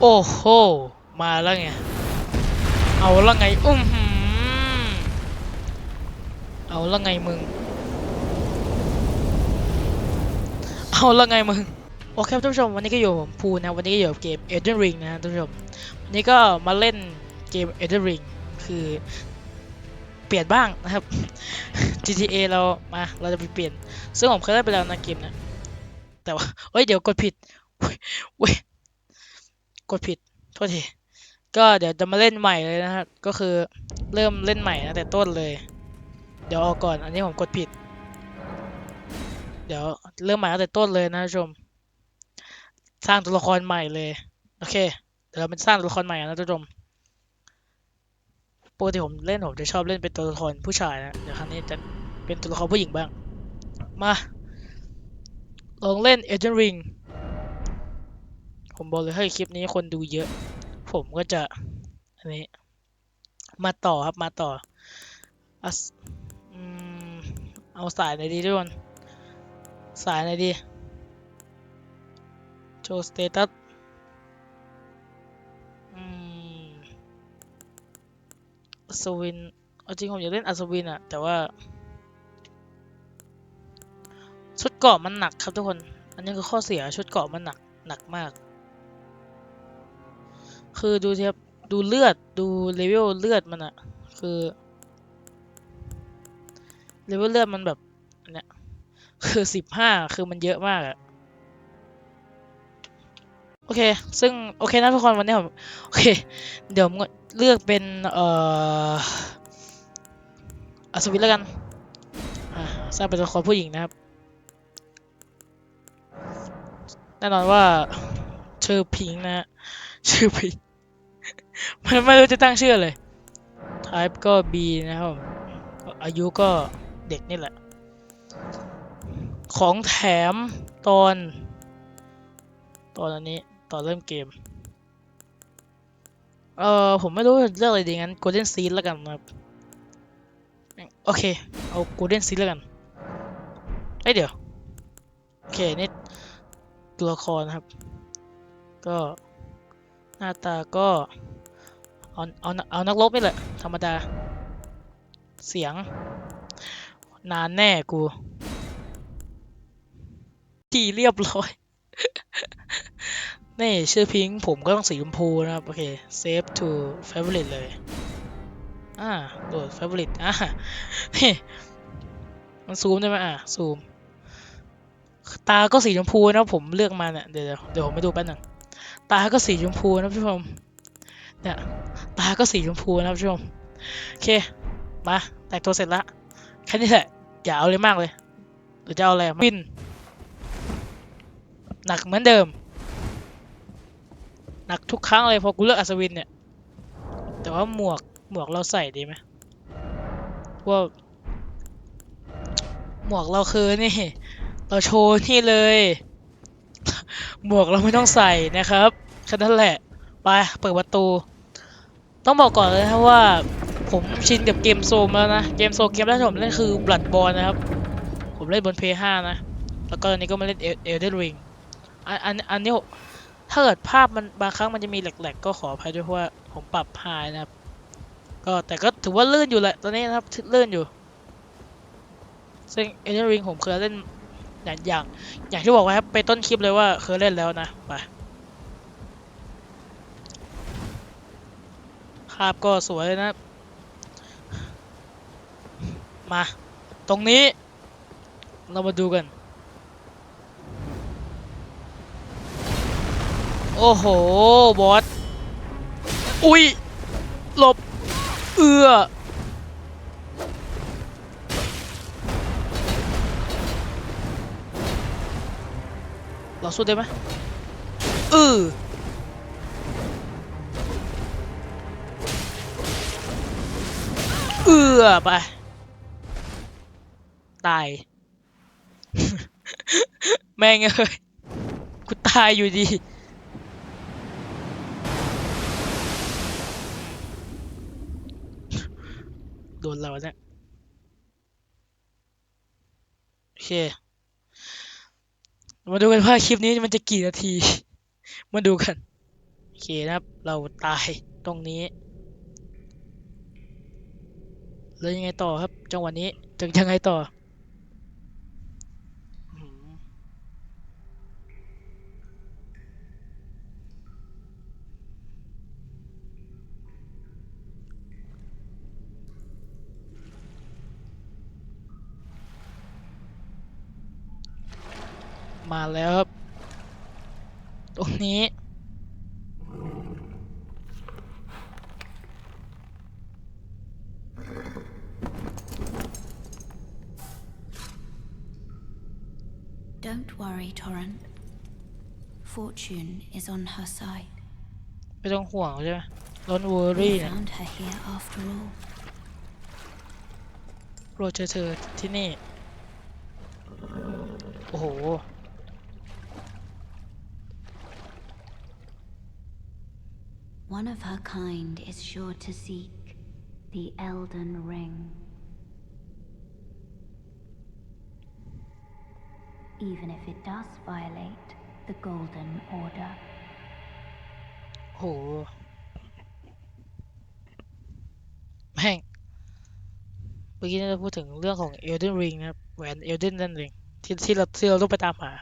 โอ้โห มาแล้วไง เอาแล้วไง อุ้มเอาแล้วไงมึง เอาแล้วไงมึง โอเคครับท่านผู้ชมวันนี้ก็อยู่กับผมภูนะ วันนี้ก็อยู่กับเกม Elden Ring นะท่านผู้ชม วันนี้ก็มาเล่นเกม Elden Ring คือเปลี่ยนบ้างนะครับ GTA เรามาเราจะไปเปลี่ยน ซึ่งผมเคยเล่นไปแล้วนะเกมนะ แต่ว่าเฮ้ย เดี๋ยวกดผิดเว้ยเว้ย กดผิด โทษที ก็เดี๋ยวจะมาเล่นใหม่เลยนะฮะก็คือเริ่มเล่นใหม่ตั้งแต่ต้นเลย เดี๋ยวเอาก่อน อันนี้ผมกดผิด เดี๋ยวเริ่มใหม่ตั้งแต่ต้นเลยนะท่านผู้ชม สร้างตัวละครใหม่เลย โอเค เดี๋ยวเราเป็นสร้างตัวละครใหม่นะท่านผู้ชมปกติผมเล่นผมจะชอบเล่นเป็นตัวละครผู้ชายนะ เดี๋ยวครั้งนี้จะเป็นตัวละครผู้หญิงบ้าง มา ลองเล่น Elden Ring ผมบอกเลยให้คลิปนี้คนดูเยอะ ผมก็จะอันนี้มาต่อครับมาต่อเอาสอืมเอาสายไหนดีทุกคนสายไหนดีโชว์สเตตัสอัศวินเอาจริงผมอยากเล่นอัศวินอะแต่ว่าชุดเกาะมันหนักครับทุกคน อันนี้คือข้อเสียชุดเกาะมันหนักหนักมาก คือดูสิครับดูเลือดดูเลเวลเลือดมันอะคือเลเวลเลือดมันแบบอันเนี้ยคือสิบห้าคือมันเยอะมากอะโอเค ซึ่ง โอเคนะทุกคนวันนี้ผมโอเค เดี๋ยวผมเลือกเป็น เอ่ออัศวินแล้วกันสร้างเป็นตัวละครผู้หญิงนะครับ แน่นอนว่าชื่อพิงนะชื่อพิง มันไม่รู้จะตั้งชื่อเลย type ก็ B นะครับ อายุก็เด็กนี่แหละ ของแถมตอน ตอนอันนี้ตอนเริ่มเกม เออผมไม่รู้เลือกอะไรดีงั้น Golden Seed แล้วกันนะครับ โอเค เอา Golden Seed แล้วกันเอ้ยเดี๋ยว โอเค นี่ตัวละครนะครับ ก็หน้าตาก็ เอาเอาเอานักรบนี่แหละ ธรรมดา เสียง นานแน่กู ที่เรียบร้อย นี่ ชื่อพิงค์ผมก็ต้องสีชมพูนะครับ โอเค save to favorite เลย อ่าโหลด favorite อ่ามันซูมได้ไหมอ่าซูม ตาก็สีชมพูนะผมเลือกมาเนี่ยเดี๋ยวเดี๋ยวผมไปดูแป๊บนึงตาก็สีชมพูนะผู้ชมเนี่ย ตาก็สีชมพูนะผู้ชมโอเค มาแต่งตัวเสร็จละแค่นี้แหละ อย่าเอาเลยมากเลยหรือจะเอาอะไรบิน หนักเหมือนเดิม หนักทุกครั้งเลยพอกูเลือกอัศวินเนี่ย แต่ว่าหมวกหมวกเราใส่ดีไหมว่าหมวกเราคือนี่ เราโชว์นี่เลย หมวกเราไม่ต้องใส่นะครับแค่นั้นแหละ ไป เปิดประตู ต้องบอกก่อนเลยนะครับว่าผมชินกับเกมโซมแล้วนะ เกมโซเกมแรกที่ผมเล่นคือ Bloodborne นะครับ ผมเล่นบน PS5 นะ แล้วก็อันนี้ก็มาเล่น Elden Ring อันอันอันนี้ถ้าเกิดภาพมันบางครั้งมันจะมีแหลกๆ ก็ขออภัยด้วยเพราะว่าผมปรับไฮนะครับ ก็แต่ก็ถือว่าลื่นอยู่แหละตอนนี้นะครับลื่นอยู่ ซึ่ง Elden Ring ผมเคยเล่นอย่างอย่างอย่างที่บอกไว้ครับไปต้นคลิปเลยว่าเคยเล่นแล้วนะไป ภาพก็สวยนะ มา ตรงนี้ เรามาดูกัน โอ้โห บอส อุ้ย หลบ เอือเราสู้ได้ไหมเออ เอือไป ตาย แม่งเอ้ยกูตายอยู่ดี โดนเราเนี่ยโอเค มาดูกันว่าคลิปนี้มันจะกี่นาที มาดูกัน โอเคนะครับ เราตายตรงนี้ แล้วยังไงต่อครับ จังหวะนี้จะยังไงต่อมาแล้วครับ ตรงนี้ Fortune is on her side. ไม่ต้องห่วงใช่ไหม Don't worry We นะ found her here after all. โปรดเจอเธอที่นี่ โอ้โห One of her kind is sure to seek the Elden Ring. Even if it does violate the Golden Order. โหแม่งเมื่อกี้เราพูดถึงเรื่องของ Elden Ring นะครับแหวน Elden นั่นเองที่ที่เราที่เราต้องไปตามหา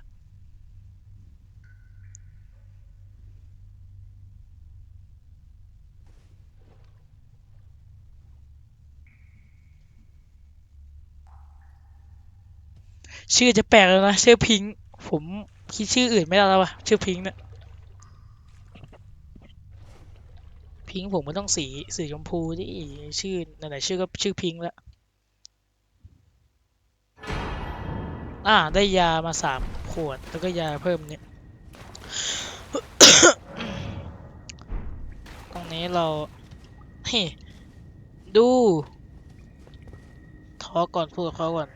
ชื่อจะแปลกแล้วนะ ชื่อพิงค์ผม คิดชื่ออื่นไม่ได้แล้ววะชื่อพิงค์เนี่ยพิงค์ผมมันต้องสีสีชมพูที่ชื่อนั่นแหละชื่อก็ชื่อพิงค์แล้วอ่าได้ยามาสามขวดแล้วก็ยาเพิ่มเนี่ยตรงนี้เราเฮ้ดูทอก่อนพูดเขาก่อน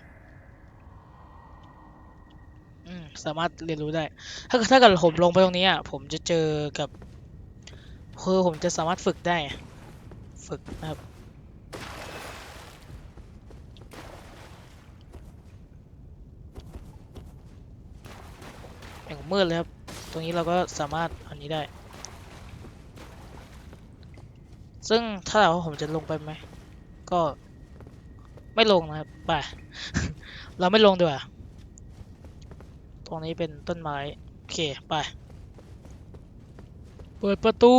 สามารถเรียนรู้ได้ ถ้าถ้าเกิดผมลงไปตรงนี้อะผมจะเจอกับคือผมจะสามารถฝึกได้ ฝึกนะครับอย่างมืดเลยครับ ตรงนี้เราก็สามารถอันนี้ได้ ซึ่งถ้าถามว่าผมจะลงไปไหม ก็ไม่ลงนะครับ ไป เราไม่ลงดีกว่า ตรงนี้เป็นต้นไม้ โอเค ไป เปิดประตู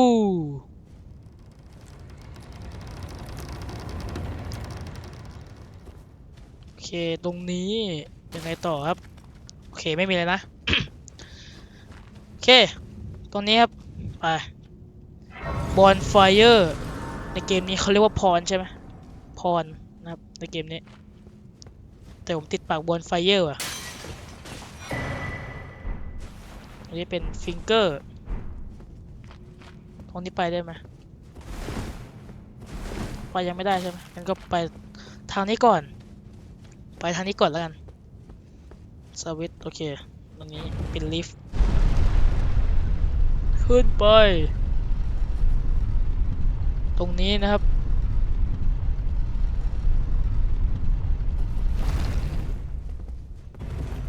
โอเค ตรงนี้ ยังไงต่อครับ โอเค ไม่มีเลยนะ โอเค ตรงนี้ครับ ไป bonfire ในเกมนี้เขาเรียกว่าพรใช่ไหมพรนะครับ ในเกมนี้ แต่ผมติดปาก bonfire อะ อันนี้เป็นฟิงเกอร์ ตรงนี้ไปได้ไหมไปยังไม่ได้ใช่ไหมงั้นก็ไปทางนี้ก่อน ไปทางนี้ก่อนแล้วกันสวิตช์โอเคตรงนี้เป็นลิฟต์ขึ้นไป ตรงนี้นะครับ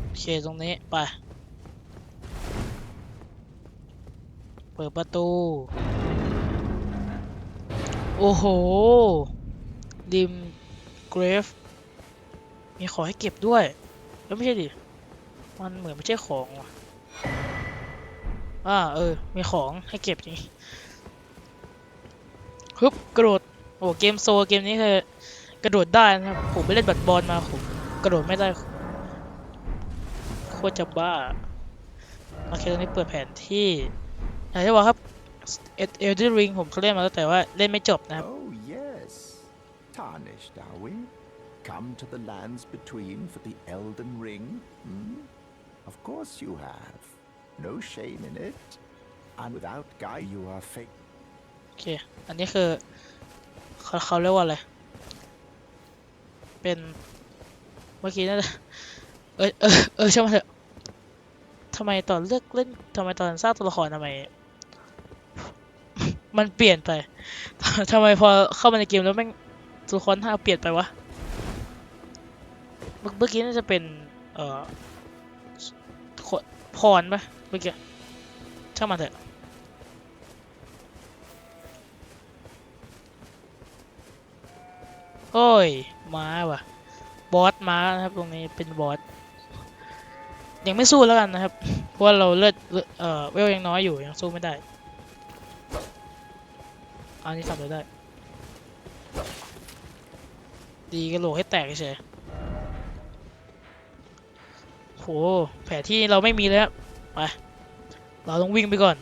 โอเค ตรงนี้ ไป ปิดประตู โอ้โห ดิมเกรฟ มีของให้เก็บด้วย แล้วไม่ใช่ดิ มันเหมือนไม่ใช่ของว่ะอ่าเออ มีของให้เก็บจริงฮึบกระโดด โอ้เกมโซเกมนี้คือกระโดดได้นะครับ ผมไปเล่นบัตรบอลมาผมกระโดดไม่ได้โคตรจะบ้าโอเคตอนนี้เปิดแผนที่ อย่างที่บอกครับเอลเดนริงผมเขาเล่นมาแล้วแต่ว่าเล่นไม่จบนะครับ Oh, yes. Tarnished, are we? Come to the lands between for the Elden Ring? Hmm? Of course you have. No shame in it. And without Guy, you are fake. โอเค อันนี้คือเขาเขาเรียกว่าอะไร เป็น เมื่อกี้น่าจะเออเออเออใช่ไหมนเถอะทำไมตอนเลือกเล่นทำไมตอนสร้างตัวละครทำไม มันเปลี่ยนไปทำไมพอเข้ามาในเกมแล้วแม่งตุคอนท่าเปลี่ยนไปวะ เมื่อกี้น่าจะเป็น เอ่อพรปะเมื่อกี้ช่างมาเถอะโอ้ย ม้าว่ะ บอสม้านะครับ ตรงนี้เป็นบอส ยังไม่สู้แล้วกันนะครับ เพราะว่าเราเลือดเอ่อเวลยังน้อยอยู่ ยังสู้ไม่ได้ อันนี้ทำอะไรได้ ดีกระโหลกให้แตกเฉยโห แผลที่เราไม่มีแล้ว ไป เราต้องวิ่งไปก่อน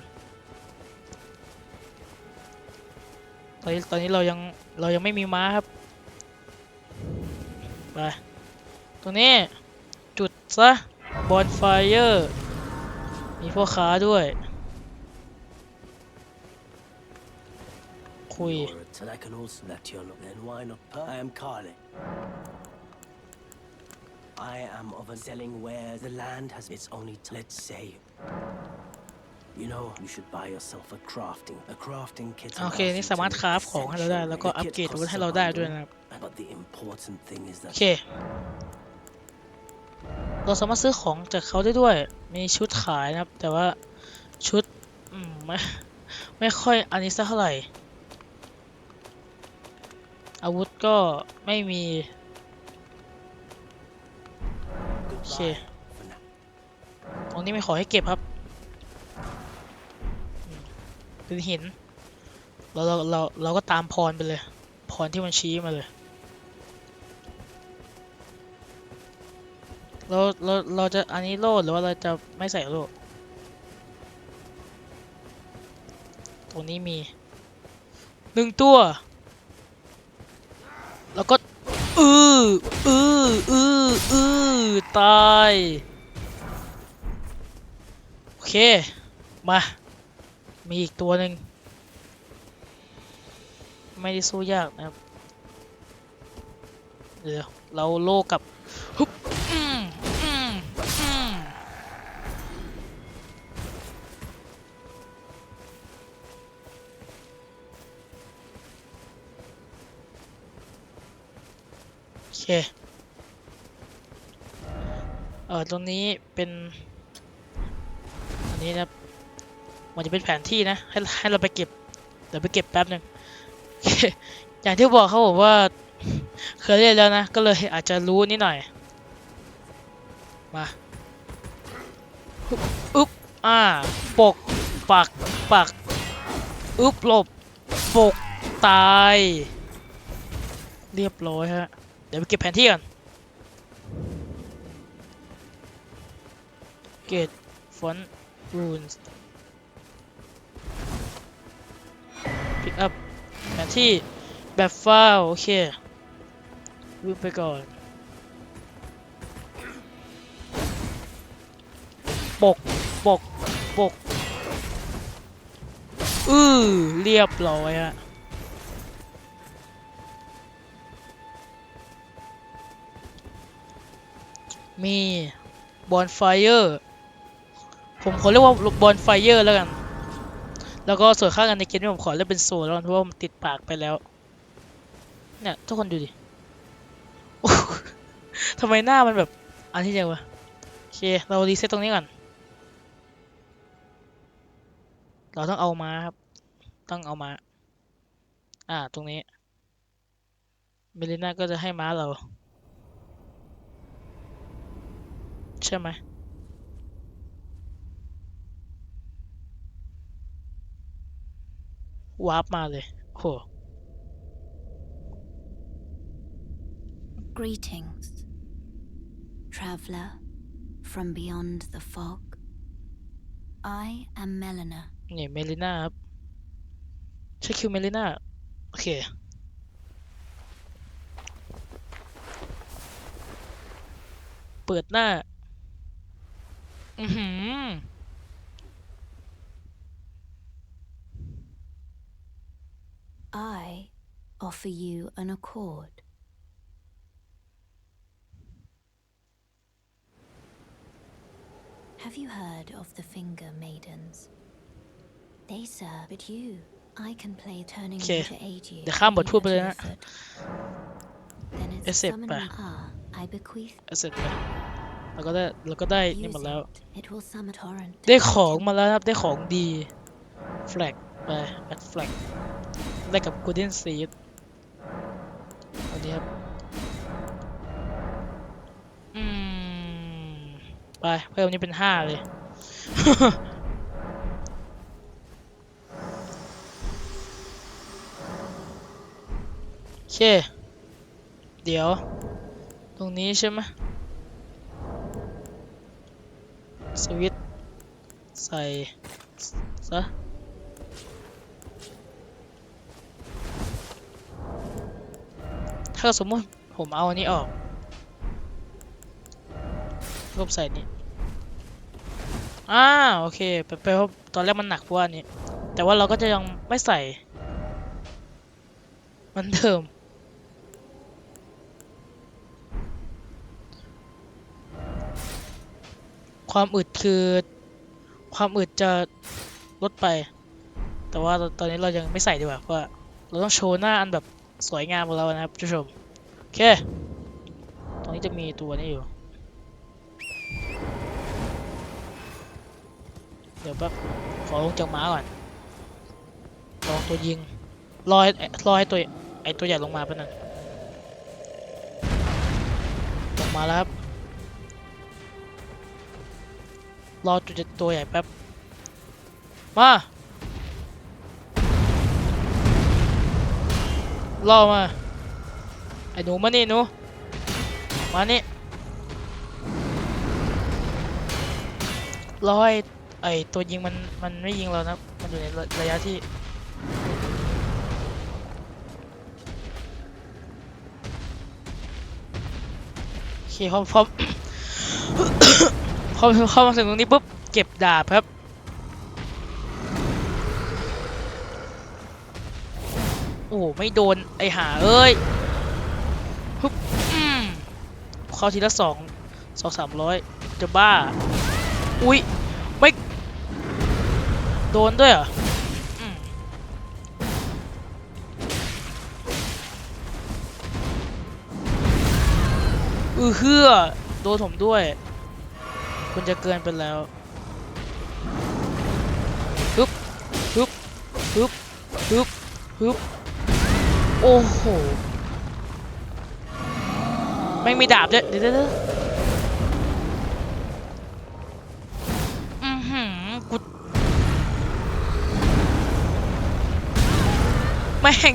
ตอนนี้ตอนนี้เรายังเรายังไม่มีม้าครับ ไป ตรงนี้ จุดซะบอนไฟเออร์มีพ่อค้าด้วย คุย Or- And I can also let you know. Then why not? I am Kale. I am of a selling where the land has its only. T- let's say. You know, you should buy yourself a crafting, a crafting kit. โอเค allows นี่ you สามารถ to คราฟของให้เราได้ essentially- แล้วก็ the อัป kit เกรดอาวุธ costs ให้เราได้ a ด้วย bundle, นะครับ But the important thing is โอ that เค เราสามารถซื้อของจากเขาได้ด้วย มีชุดขายนะครับ แต่ว่าชุดอืมไม่ไม่ค่อยอันนี้สักเท่าไหร่ อาวุธก็ไม่มี goodbye for now. ตรงนี้ไม่ขอให้เก็บครับเป็นหินเราเราเราเราก็ตามพรไปเลย พรที่มันชี้มาเลยเราเราเราจะอันนี้โลดหรือว่าเราจะไม่ใส่โลดตรงนี้มีหนึ่งตัวก็ อือ อืออืออือตาย โอเค มา มีอีกตัวหนึ่งไม่ได้สู้ยากนะครับ เดี๋ยวเราโลกกับฮึบโอเค เออตรงนี้เป็นอันนี้นะมันจะเป็นแผนที่นะให้ให้เราไปเก็บเดี๋ยวไปเก็บแป๊บหนึ่งอย่างที่บอกเขาบอกว่าเคยเล่นแล้วนะ ก็เลยอาจจะรู้นิดหน่อย มาอึ๊บอึ๊บอ่าปกปักปักอึ๊บหลบปกตาย เรียบร้อยฮะ เดี๋ยวไปเก็บแผนที่ก่อน เกตฟอนต์รูนส์พิกอัพแผนที่แบบไฟล์โอเควิ่งไปก่อน ปก ปก ปก อือเรียบร้อยฮะมีบอนไฟเออร์ ผมขอเรียกว่าบอนไฟเออร์แล้วกัน แล้วก็ส่วนค่ากันในเกมที่ผมขอเลือกเป็นโซลแล้วกันเพราะว่ามันติดปากไปแล้ว เนี่ยทุกคนดูดิทำไมหน้ามันแบบอันที่เดียววะโอเคเรารีเซ็ตตรงนี้ก่อน เราต้องเอามาครับ ต้องเอามา อ่าตรงนี้เมลิน่าก็จะให้ม้าเรา ใช่ไหม วาร์ปมาเลยโห Greetings, traveler from beyond the fog. I am Melina. นี่เมลิน่าครับใช่คิวเมลิน่าโอเค เปิดหน้า อือหือ I offer you an accord. Have you heard of the Finger Maidens? They serve, but you, I can play turning Okay. to aid you. เดี๋ยวข้ามบทพูดไปเลยนะ Then it's Accept summon ไป ah, I bequeath เอาเสร็จไปเราก็ได้เราก็ได้นี่ use หมดแล้ว it. It will summon torrent. ได้ของมาแล้วนะครับ ได้ของดี แฟลกไปแอดแฟลก ได้กับ Golden Seed อันนี้ครับ อืม ไป เพิ่มนี้เป็นห้าเลย โอเค เดี๋ยว ตรงนี้ใช่ไหมสวิตช์ใส่ซะ ถ้าสมมติผมเอาอันนี้ออกลบใส่นี้อ่าโอเคไปไปเพราะตอนแรกมันหนักพว่าอันนี้ แต่ว่าเราก็จะยังไม่ใส่ มันเดิมความอึดคือความอึดจะลดไป แต่ว่าตอนนี้เรายังไม่ใส่ดีกว่าเพราะเราต้องโชว์หน้าอันแบบ สวยงามของเรานะครับผู้ชม โอเค ตรงนี้จะมีตัวนี้อยู่ เดี๋ยวแป๊บขอลงจากม้าก่อนลองตัวยิงรอให้รอให้ตัวไอตัวใหญ่ลงมาป๊บนึงลงมาแล้วครับรอตัวจะตัวใหญ่แป๊บมา ล่อมา ไอ้หนูมานี่หนู มานี่รอให้ไอ้ตัวยิงมันมันไม่ยิงเรานะ มันอยู่ในระระยะที่โอเคพอพอพอพอมาถึงตรงนี้ปุ๊บเก็บดาบครับ โอ้ไม่โดนไอหาเอ้ยฮึบอืมเข้าทีละสองสองสามร้อยจะบ้า อุ๊ยไม่ โดนด้วยเหรออืมอือเฮือโดนผมด้วย คุณจะเกินไปแล้วฮึบฮึบฮึบฮึบฮึบ โอ้โหไม่มีดาบด้วยเดี๋ยวเดี๋ยวเดี๋ยวอือหือกูแม่ง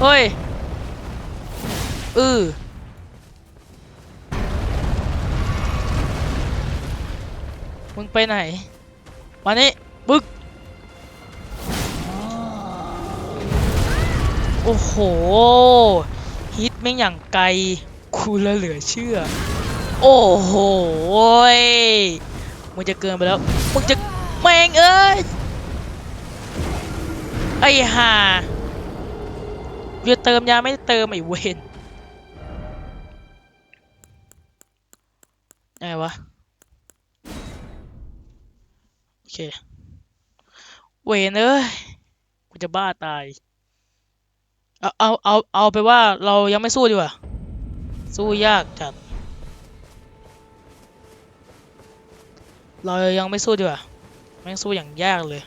เฮ้ยอือมึงไปไหนมานี่ โอ้โห ฮิตแม่งอย่างไกลคูละเหลือเชื่อ โอ้โหมึงจะเกินไปแล้วมึงจะแม่งเอ้ยไอ้ห่าเวียเติมยาไม่เติมไอ้เวนไงวะ โอเค เวนเอ้ยกูจะบ้าตาย เอาเอาเอาเอาไปว่าเรายังไม่สู้ดีกว่า สู้ยากจัด เรายังไม่สู้ดีกว่าแม่งสู้อย่างยากเลย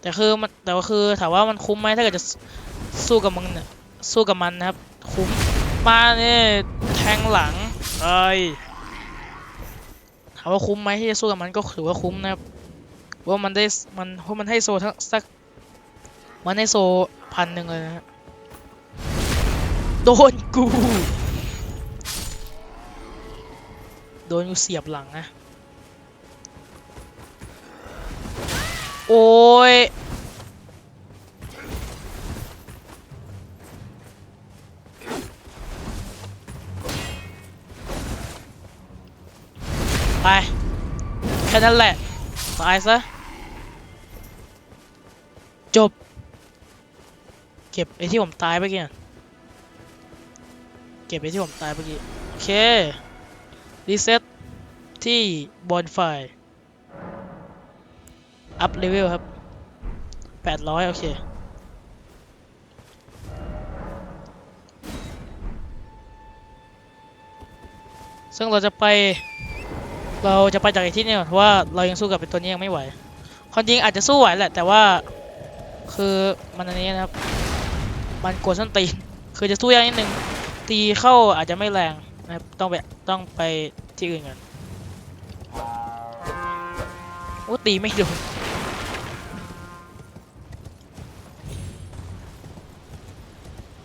แต่คือมันแต่ว่าคือถามว่ามันคุ้มไหมถ้าเกิดจะสู้กับมึงเนี่ยสู้กับมันนะครับ คุ้มมาเนี่ยแทงหลังเอ้ยถามว่าคุ้มไหมที่จะสู้กับมันก็ถือว่าคุ้มนะครับว่ามันได้มันเพราะมันให้โซทั้งสัก มันให้โซพันหนึ่งเลยนะฮะโดนกู โดนกูเสียบหลังนะ โอ้ยไป แค่นั้นแหละ ตายซะ จบ เก็บไอ้ที่ผมตายเมื่อกี้เก็บไอ้ที่ผมตายเมื่อกี้ โอเค รีเซ็ตที่บอนไฟอัพเลเวลครับ 800 โอเค ซึ่งเราจะไป เราจะไปจากไอ้ที่นี่ก่อนเพราะว่าเรายังสู้กับไอ้ตัวนี้ยังไม่ไหวความจริงอาจจะสู้ไหวแหละ แต่ว่าคือมันอันนี้นะครับ มันกดส้นตีนคือจะสู้ยากนิดนึงตีเข้าอาจจะไม่แรงนะครับต้องไปต้องไปที่อื่นกันโอ้ตีไม่โดน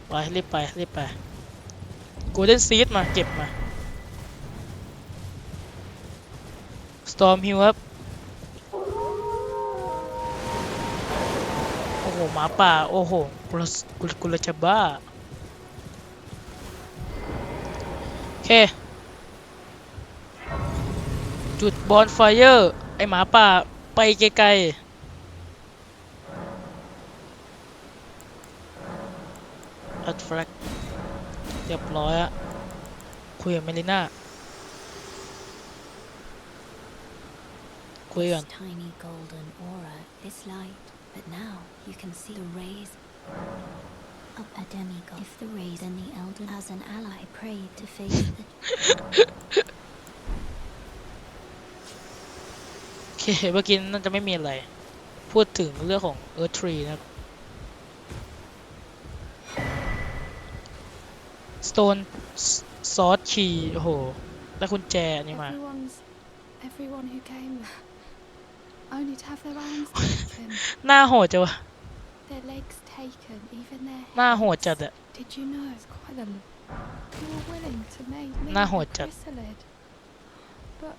ไปรีบไปรีบไป Golden Seed มาเก็บมา Storm Hill ครับ มาป่า โอ้โหกุลกุลกุลจะบ้า โอเค จุดบอลไฟเออร์ ไอหมาป่าไปไกลๆอัดแฟลกเรียบร้อยอะคุยกับเมลิน่าคุยกัน This tiny golden aura is light, but now you can see the rays of a demigod. If the rays and the elder as an ally prayed to face the โอเคเมื่อกี้น่าจะไม่มีอะไร พูดถึงเรื่องของ Earth Tree นะครับ Stone Sword Key โอ้โห ได้กุญแจอันนี้มา Everyone's, everyone who came only to have their arms taken, หน้าโหดจังวะ their legs taken, even their หน้า heads. โหดจัดอะ Did you know it's quite the you were willing to make me Nah, a hột chật. chrysalid, but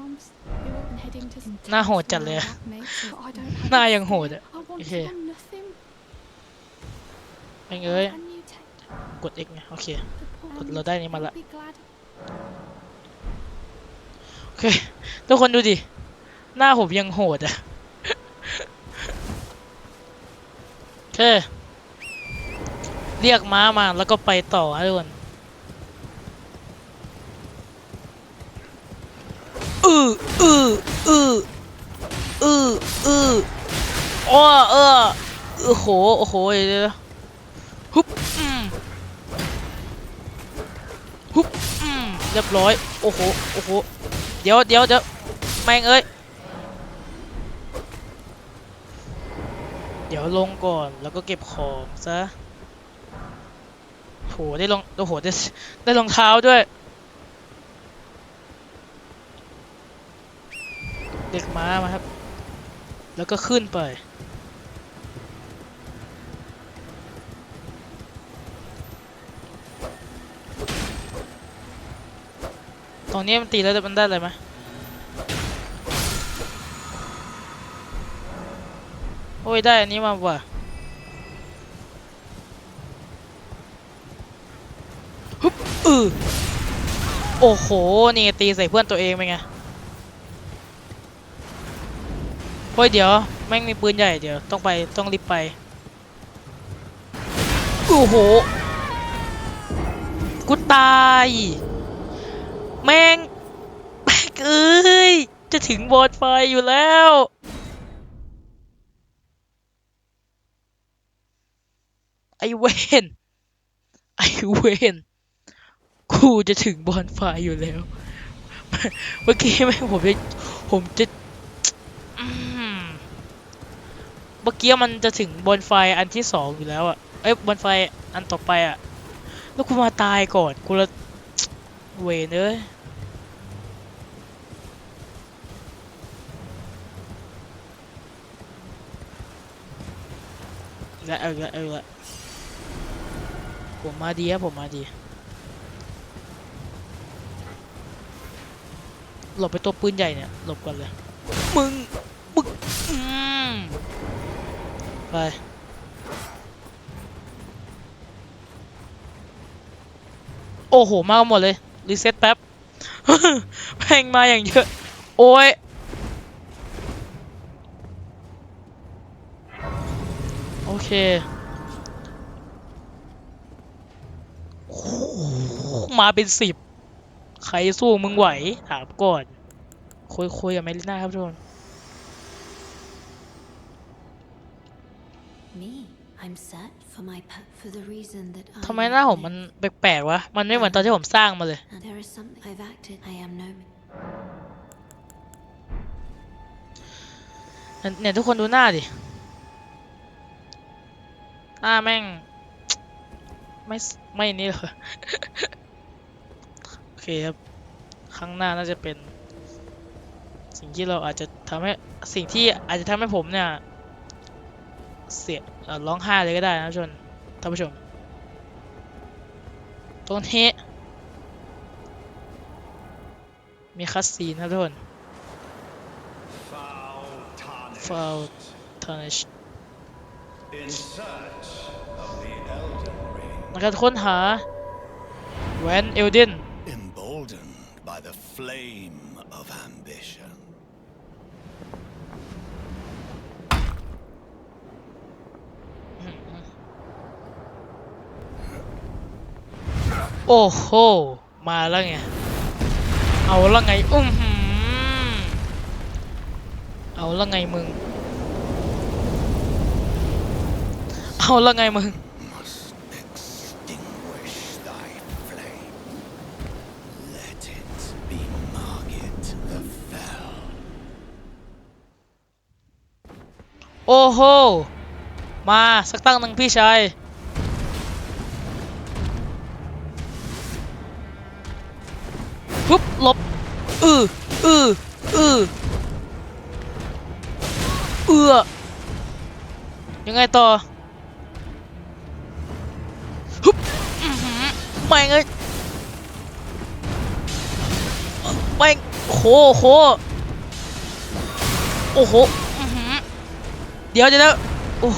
I'm s- you weren't heading to s- Nah, to hột chật smile lẹ. at me, so I don't have หน้า to ยังโห say ดอะ I wanted Okay. on nothing. แม่งเอ้ย Can you take กด X ไงโอเค the poor กดเราได้นี้มาละ I'll be glad โอเค ทุกคนดูดิ หน้าผมยังโหดอะโอเคเรียกม้ามาแล้วก็ไปต่อฮะทุกคนอืออืออืออืออืออ้อเออโอ้โหโอ้โหเดี๋ยวฮึบอืมฮึบอืมเรียบร้อย โอ้โห โอ้โห เดี๋ยวเดี๋ยวเดี๋ยวแม่งเอ้ย เดี๋ยวลงก่อนแล้วก็เก็บของซะโหได้ลงโอ้โหได้ได้รองเท้าด้วย เด็กม้ามาครับ แล้วก็ขึ้นไป ตรงนี้มันตีแล้วมันได้อะไรไหม โอ้ยได้อันนี้มาว่ะฮึบอือโอ้โห นี่ตีใส่เพื่อนตัวเองเป็นไงเฮ้ยเดี๋ยว แม่งมีปืนใหญ่เดี๋ยว ต้องไปต้องรีบไป โอ้โห กูตาย แม่งแม่งเอ้ย จะถึงบอดไฟอยู่แล้ว ไอเวนไอเวนกูจะถึงบอลไฟอยู่แล้ว เมื่อกี้แม่งผมจะผมจะเมื่อกี้มันจะถึงบอลไฟอันที่สองอยู่แล้วอะเอ้ยบอลไฟอันต่อไปอะแล้วกูมาตายก่อนกูละเวนเอ้ยและเอาละเอาละ ผมมาดีครับผมมาดี หลบไปตัวปืนใหญ่เนี่ย หลบก่อนเลย มึงมึงไปโอ้โห มากหมดเลย รีเซ็ตแป๊บแพงมาอย่างเยอะ โอ้ย โอเคโอ้โห มาเป็นสิบ ใครสู้มึงไหว ถามก่อน คุยคุยกับเมลิน่าครับทุกคน me. I'm set for my pa- for the reason that I ทำไมหน้าผมมันแปลกๆวะ มันไม่เหมือนตอนที่ผมสร้างมาเลย And there is something I've acted. I am no เนี่ยทุกคนดูหน้าดิ หน้าแม่ง ไม่สไม่นี่เลยโอเคครับข้างหน้าน่าจะเป็น สิ่งที่เราอาจจะทำให้สิ่งที่อาจจะทำให้ผมเนี่ย เสียเอ่อร้องไห้เลยก็ได้นะท่านผู้ชมท่านผู้ชมตรงนี้มีคัสซีนนะทุกคน Foul Tarnish In search of the Elden Ring, นะครับค้นหาแหวนเอลเดน emboldened by the flame of ambition. โอ้โห มาแล้วไง เอาแล้วไง อุ้มหืมเอาแล้วไงมึง เอาแล้วไงมึง Must extinguish thy flame. Let it be Margit the Fell. โอ้โห มาสักตั้งหนึ่งพี่ชายปุ๊บลบอืออืออือเอือยังไงต่อฮึบอื้อหือแม่งเอ้ยแม่โหโหโอ้โห เดี๋ยวเดี๋ยวเดี๋ยวโอ้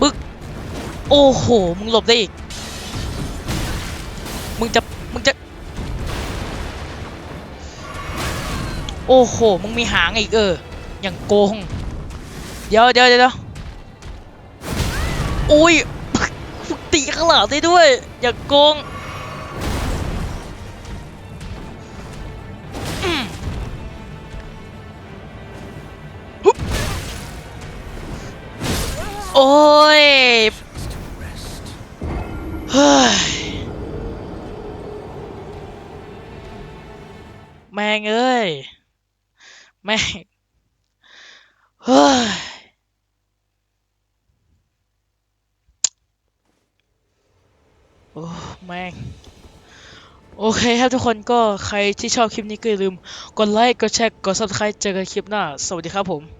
ปึ๊กโอ้โห มึงหลบได้อีก มึงจะ มึงจะ โอ้โห มึงมีหางอีกเออ อย่างโกง เดี๋ยวเดี๋ยวเดี๋ยวโอ้ยตีข้างหลังได้ด้วย อย่างโกง เคครับทุกคนก็ใครที่ชอบคลิปนี้ก็อย่าลืม กดไลค์ กดแชร์ กด subscribe เจอกันคลิปหน้า สวัสดีครับผม